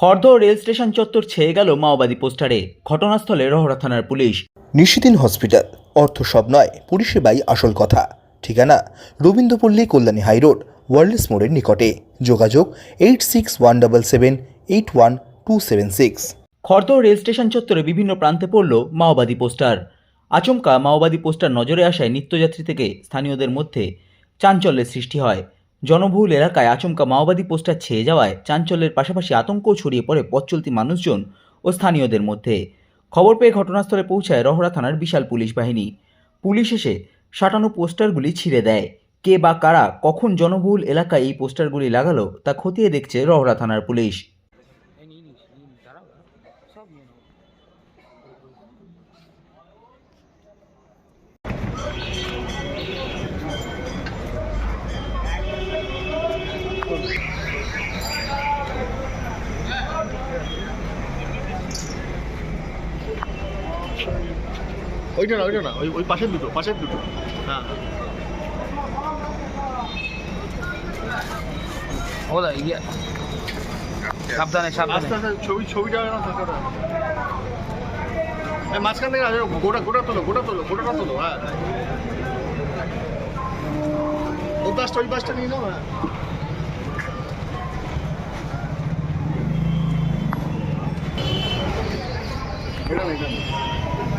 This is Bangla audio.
খর্দ রেল স্টেশন চত্বর ছেয়ে গেল মাওবাদী পোস্টারে। ঘটনাস্থলে রহরা থানার পুলিশ। নিশিদিন হসপিটাল। অর্থ সব নয় পরিষেবাই আসল কথা। ঠিকানা রবীন্দ্রপল্লী কল্যাণী হাইরোড ওয়ার্ল্ডস মোড়ের নিকটে। যোগাযোগ eight six one double seven eight one two seven six. Khardah rail station চত্বরে বিভিন্ন প্রান্তে পড়ল মাওবাদী পোস্টার। আচমকা মাওবাদী পোস্টার নজরে আসায় নিত্যযাত্রী থেকে স্থানীয়দের মধ্যে চাঞ্চল্যের সৃষ্টি হয়। জনবহুল এলাকায় আচমকা মাওবাদী পোস্টার ছেয়ে যাওয়ায় চাঞ্চল্যের পাশাপাশি আতঙ্কও ছড়িয়ে পড়ে পথচলতি মানুষজন ও স্থানীয়দের মধ্যে। খবর পেয়ে ঘটনাস্থলে পৌঁছায় রহরা থানার বিশাল পুলিশ বাহিনী। পুলিশ এসে সাটানো পোস্টারগুলি ছিঁড়ে দেয়। কে বা কারা, কখন জনবহুল এলাকায় এই পোস্টারগুলি লাগালো, তা খতিয়ে দেখছে রহরা থানার পুলিশ। ওইটা না ওইটা না ওই ওই পাশের দুটো পাশের দুটো। হ্যাঁ। ওদা ইয়ে সাবধানে সাবধানে। আস্তে আস্তে ছবি ছবিটা মাঝখান থেকে গোটা গোটা তোলো গোটা তোলো গোটাটা তোলো হ্যাঁ। ও পাশটা ওই পাশটা নিয়ে নাও হ্যাঁ। এটা না, এটা